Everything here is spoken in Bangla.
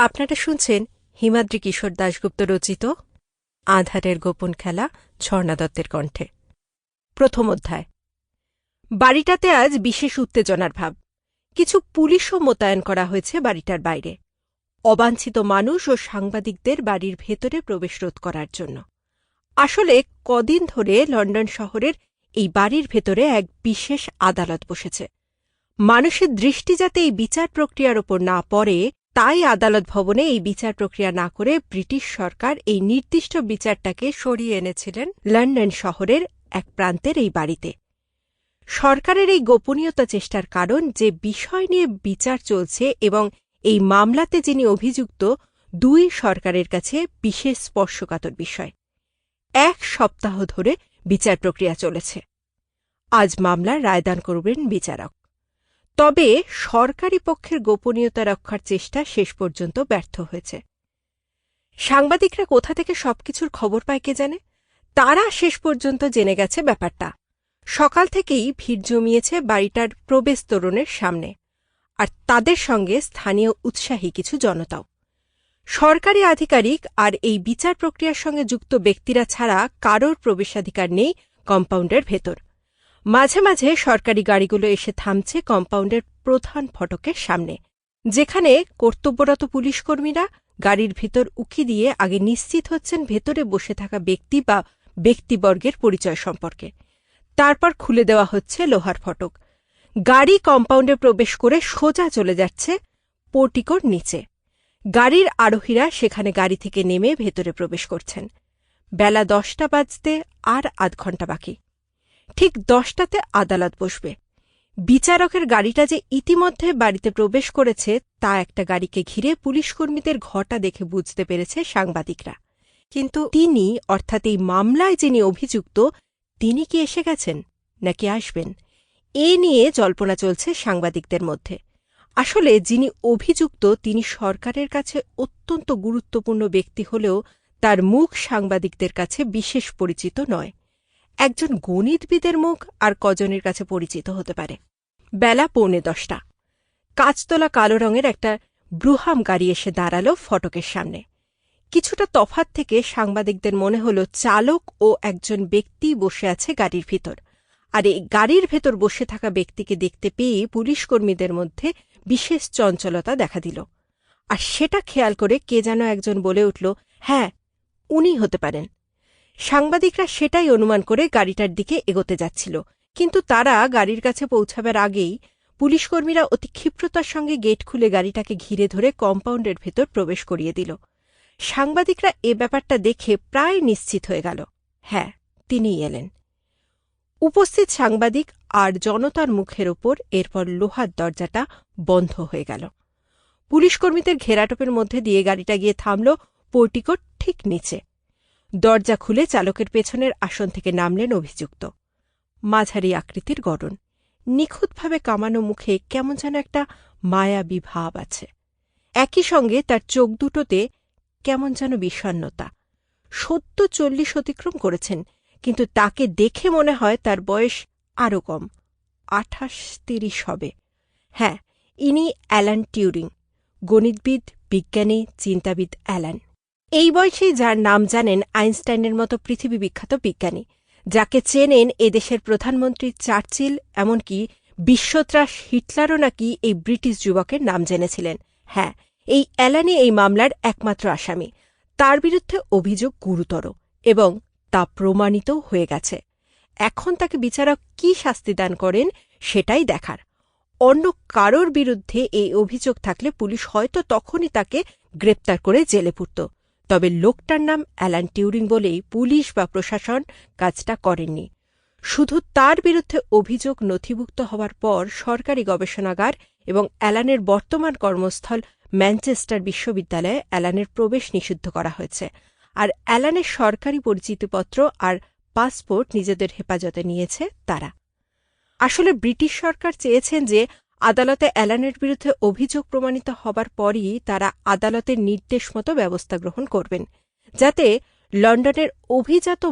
আপনারা শুনছেন হিমাদ্রি কিশোর দাশগুপ্ত রচিত আধারের গোপন খেলা ঝর্ণা দত্তের কণ্ঠে। প্রথম অধ্যায়। বাড়িটাতে আজ বিশেষ উত্তেজনার ভাব। কিছু পুলিশও মোতায়েন করা হয়েছে বাড়িটার বাইরে। অবাঞ্ছিত মানুষ ও সাংবাদিকদের বাড়ির ভেতরে প্রবেশ রোধ করার জন্য। আসলে কদিন ধরে লন্ডন শহরের এই বাড়ির ভেতরে এক বিশেষ আদালত বসেছে। মানুষের দৃষ্টি যাতে এই বিচার প্রক্রিয়ার ওপর না পড়ে তাই আদালত ভবনে এই বিচার প্রক্রিয়া না করে ব্রিটিশ সরকার এই নির্দিষ্ট বিচারটাকে সরিয়ে এনেছিলেন লন্ডন শহরের এক প্রান্তের এই বাড়িতে। সরকারের এই গোপনীয়তা চেষ্টার কারণ যে বিষয় নিয়ে বিচার চলছে এবং এই মামলাতে যিনি অভিযুক্ত, দুই সরকারের কাছে বিশেষ স্পর্শকাতর বিষয়। এক সপ্তাহ ধরে বিচার প্রক্রিয়া চলেছে। আজ মামলার রায়দান করবেন বিচারক। তবে সরকারি পক্ষের গোপনীয়তা রক্ষার চেষ্টা শেষ পর্যন্ত ব্যর্থ হয়েছে। সাংবাদিকরা কোথা থেকে সবকিছুর খবর পায় কে জানে? তারা শেষ পর্যন্ত জেনে গেছে ব্যাপারটা। সকাল থেকেই ভিড় জমিয়েছে বাড়িটার প্রবেশ তোরণের সামনে। আর তাদের সঙ্গে স্থানীয় উৎসাহী কিছু জনতাও। সরকারি আধিকারিক আর এই বিচার প্রক্রিয়ার সঙ্গে যুক্ত ব্যক্তিরা ছাড়া কারোর প্রবেশাধিকার নেই কম্পাউন্ডের ভেতর। মাঝে মাঝে সরকারি গাড়িগুলো এসে থামছে কম্পাউন্ডের প্রধান ফটকের সামনে, যেখানে কর্তব্যরত পুলিশকর্মীরা গাড়ির ভেতর উকি দিয়ে আগে নিশ্চিত হচ্ছেন ভেতরে বসে থাকা ব্যক্তি বা ব্যক্তিবর্গের পরিচয় সম্পর্কে। তারপর খুলে দেওয়া হচ্ছে লোহার ফটক। গাড়ি কম্পাউন্ডে প্রবেশ করে সোজা চলে যাচ্ছে পোর্টিকোর নিচে। গাড়ির আরোহীরা সেখানে গাড়ি থেকে নেমে ভেতরে প্রবেশ করছেন। বেলা দশটা বাজতে আর আধ ঘণ্টা বাকি। ঠিক দশটাতে আদালত বসবে। বিচারকের গাড়িটা যে ইতিমধ্যে বাড়িতে প্রবেশ করেছে, তা একটা গাড়িকে ঘিরে পুলিশকর্মীদের ঘটা দেখে বুঝতে পেরেছে সাংবাদিকরা। কিন্তু তিনি, অর্থাৎ এই মামলায় যিনি অভিযুক্ত, তিনি কি এসে গেছেন, নাকি আসবেন? এ নিয়ে জল্পনা চলছে সাংবাদিকদের মধ্যে। আসলে যিনি অভিযুক্ত, তিনি সরকারের কাছে অত্যন্ত গুরুত্বপূর্ণ ব্যক্তি হলেও তার মুখ সাংবাদিকদের কাছে বিশেষ পরিচিত নয়। একজন গণিতবিদের মুখ আর কজনের কাছে পরিচিত হতে পারে। বেলা পৌনে দশটা। কাঁচতলা কালো রঙের একটা ব্রুহাম গাড়ি এসে দাঁড়াল ফটকের সামনে। কিছুটা তফাত থেকে সাংবাদিকদের মনে হল চালক ও একজন ব্যক্তি বসে আছে গাড়ির ভিতর। আর এই গাড়ির ভেতর বসে থাকা ব্যক্তিকে দেখতে পেয়ে পুলিশকর্মীদের মধ্যে বিশেষ চঞ্চলতা দেখা দিল। আর সেটা খেয়াল করে কে যেন একজন বলে উঠল হ্যাঁ উনি হতে পারেন। সাংবাদিকরা সেটাই অনুমান করে গাড়িটার দিকে এগোতে যাচ্ছিল। কিন্তু তারা গাড়ির কাছে পৌঁছাবার আগেই পুলিশকর্মীরা অতি ক্ষিপ্রতার সঙ্গে গেট খুলে গাড়িটাকে ঘিরে ধরে কম্পাউন্ডের ভেতর প্রবেশ করিয়ে দিল। সাংবাদিকরা এ ব্যাপারটা দেখে প্রায় নিশ্চিত হয়ে গেল। হ্যাঁ তিনিই এলেন। উপস্থিত সাংবাদিক আর জনতার মুখের ওপর এরপর লোহার দরজাটা বন্ধ হয়ে গেল। পুলিশকর্মীদের ঘেরাটোপের মধ্যে দিয়ে গাড়িটা গিয়ে থামল পোর্টিকোর ঠিক নিচে। দরজা খুলে চালকের পেছনের আসন থেকে নামলেন অভিযুক্ত। মাঝারি আকৃতির গড়ন নিখুঁতভাবে কামানো মুখে কেমন যেন একটা মায়াবী ভাব আছে। একই সঙ্গে তার চোখ দুটোতে কেমন যেন বিষণ্নতা সত্য চল্লিশ অতিক্রম করেছেন, কিন্তু তাকে দেখে মনে হয় তার বয়স আরও কম, আঠাশ তিরিশ হবে। হ্যাঁ ইনি অ্যালান টিউরিং, গণিতবিদ, বিজ্ঞানী, চিন্তাবিদ অ্যালান। এই বয়সেই যার নাম জানেন আইনস্টাইনের মতো পৃথিবী বিখ্যাত বিজ্ঞানী, যাকে চেনেন এদেশের প্রধানমন্ত্রী চার্চিল, এমনকি বিশ্বত্রাস হিটলারও নাকি এই ব্রিটিশ যুবকের নাম জেনেছিলেন। হ্যাঁ এই অ্যালানি এই মামলার একমাত্র আসামি। তার বিরুদ্ধে অভিযোগ গুরুতর এবং তা প্রমাণিত হয়ে গেছে। এখন তাকে বিচারক কি শাস্তি দান করেন সেটাই দেখার। অন্য কারোর বিরুদ্ধে এই অভিযোগ থাকলে পুলিশ হয়তো তখনই তাকে গ্রেপ্তার করে জেলে পুরত তবে লোকটার নাম অ্যালান টিউরিং বলেই পুলিশ বা প্রশাসন কাজটা করেননি শুধু তার বিরুদ্ধে অভিযোগ নথিভুক্ত হওয়ার পর সরকারি গবেষণাগার এবং অ্যালানের বর্তমান কর্মস্থল ম্যানচেস্টার বিশ্ববিদ্যালয়ে অ্যালানের প্রবেশ নিষিদ্ধ করা হয়েছে। আর অ্যালানের সরকারি পরিচিতিপত্র আর পাসপোর্ট নিজেদের হেফাজতে নিয়েছে তারা। আসলে ব্রিটিশ সরকার চেয়েছেন যে আদালতে অ্যালানের বিরুদ্ধে অভিযোগ প্রমাণিত হবার পরই তারা আদালতের নির্দেশ মতো ব্যবস্থা গ্রহণ করবেন, যাতে লন্ডনের অভিজাত?